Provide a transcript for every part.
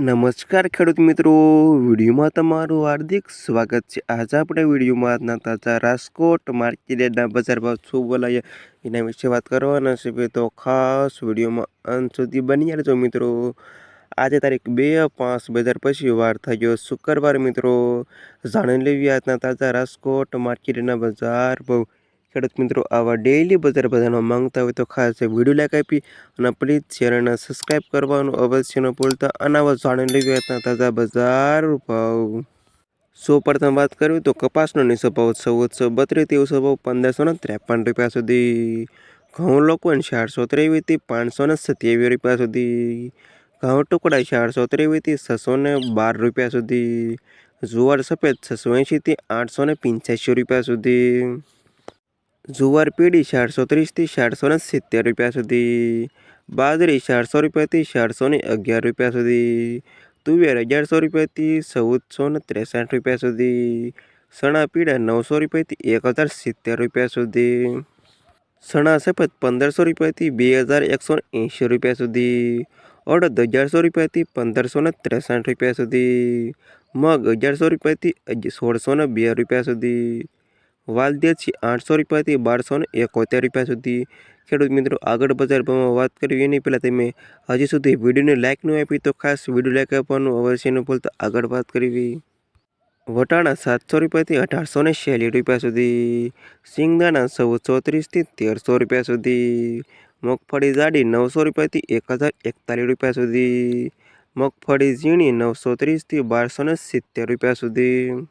નમસ્કાર ખેડૂત મિત્રો. વિડીયોમાં તમારું હાર્દિક સ્વાગત છે. આજે આપણે વિડીયોમાં આજના તાજા રાજકોટ માર્કેટના બજાર ભાવ શું બોલાય એના વિશે વાત કરવાના છે. તો ખાસ વિડીયોમાં અંત સુધી બની રહેજો મિત્રો. આજે તારીખ બે પાંચ બજાર પછી વાર થઈ ગયો શુક્રવાર મિત્રો. જાણી લેવી આજના તાજા રાજકોટ માર્કેટના બજાર ભાવ ખેડૂત મિત્રો, આવા ડેઈલી બજાર બધાનો માંગતા હોય તો ખાસ વીડિયો લાઈક આપી અને પ્લીઝ ચેનલને સબસ્ક્રાઈબ કરવાનું અવશ્ય ન ભૂલતા. અને આવા જાણી લેવી તાજા બજાર ભાવ. સો પ્રથમ વાત કરવી તો કપાસનો નીચો ભાવ ચૌદસો બત્રીસ તેવસો ભાવ પંદરસો ને ત્રેપન રૂપિયા સુધી. ઘઉં લોકોને ચારસો ત્રેવીસથી પાંચસો ને સત્યાવીસ રૂપિયા સુધી. ઘઉં ટુકડા ચારસો ત્રેવીસથી છસો ને બાર રૂપિયા સુધી. જુવાર સફેદ છસો એંશીથી આઠસો ને પંચ્યાસી રૂપિયા સુધી. જુવાર પીળી ચારસો ત્રીસથી ચારસો ને સિત્તેર રૂપિયા સુધી, બાજરી ચારસો રૂપિયાથી ચારસો ને અગિયાર રૂપિયા સુધી, તુવેર અગિયારસો રૂપિયાથી ચૌદસો ને ત્રેસઠ રૂપિયા સુધી સણા પીળા નવસો રૂપિયાથી એક હજાર સિત્તેર રૂપિયા સુધી સણા સફેદ પંદરસો રૂપિયાથી બે હજાર એકસો એંશી રૂપિયા સુધી, અડદ અગિયારસો રૂપિયાથી પંદરસો ને ત્રેસઠ રૂપિયા સુધી, મગ અગિયારસો રૂપિયાથી સોળસો ને બે રૂપિયા સુધી વાલદેશી આઠસો રૂપિયાથી બારસો ને એકોતેર રૂપિયા સુધી. ખેડૂત મિત્રો, આગળ બજાર ભાવમાં વાત કરવી એની પહેલાં તમે હજી સુધી વિડીયોને લાઇક ન આપી તો ખાસ વીડિયો લાઇક આપવાનું અવશ્ય ન ભૂલતા. આગળ વાત કરવી. વટાણા સાતસો રૂપિયાથી અઢારસો ને છ્યાલીસ રૂપિયા સુધી. સિંગદાણા ચૌદસો ત્રીસથી તેરસો રૂપિયા સુધી. મગફળી જાડી નવસો રૂપિયાથી એક હજાર એકતાલીસ રૂપિયા સુધી. મગફળી ઝીણી નવસો ત્રીસથી બારસો ને સિત્તેર રૂપિયા સુધી.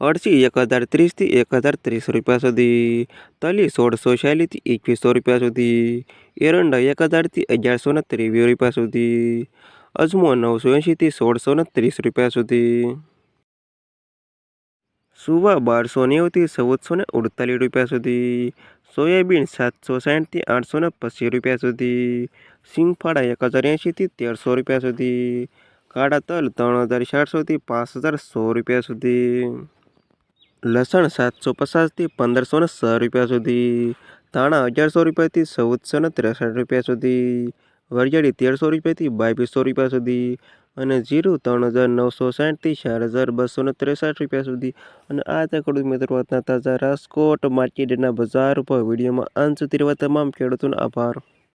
અડસી, એક હજાર ત્રીસથી એક હજાર ત્રીસ રૂપિયા સુધી. તલી સોળસો ચાલીસથી એકવીસો રૂપિયા સુધી. એરંડા, એક હજારથી અગિયારસો ને ત્રેવીસ રૂપિયા સુધી. અજમો, નવસો એંશીથી સોળસો ને ત્રીસ રૂપિયા સુધી. સુવા, બારસો નેવુંથી ચૌદસો ને અડતાલીસ રૂપિયા સુધી. સોયાબીન, સાતસો સાઠથી આઠસો ને પચીસ રૂપિયા સુધી. સિંગફાળા એક હજાર એંશીથી તેરસો રૂપિયા સુધી. કાળા તલ, ત્રણ હજાર ચારસોથી પાંચ હજાર સો રૂપિયા સુધી. લસણ સાતસો પચાસથી પંદરસો ને છ રૂપિયા સુધી, ધાણા અગિયારસો રૂપિયાથી ચૌદસો ને ત્રેસઠ રૂપિયા સુધી, વરિયાળી તેરસો રૂપિયાથી બાવીસો રૂપિયા સુધી અને જીરું ત્રણ હજાર નવસો સાઠથી ચાર હજાર બસો ને ત્રેસઠ રૂપિયા સુધી. અને આ તે ખેડૂત મિત્રો તાજા રાજકોટ માર્કેટના બજાર ઉપર વિડીયોમાં અંત સુધી તમામ ખેડૂતોનો આભાર.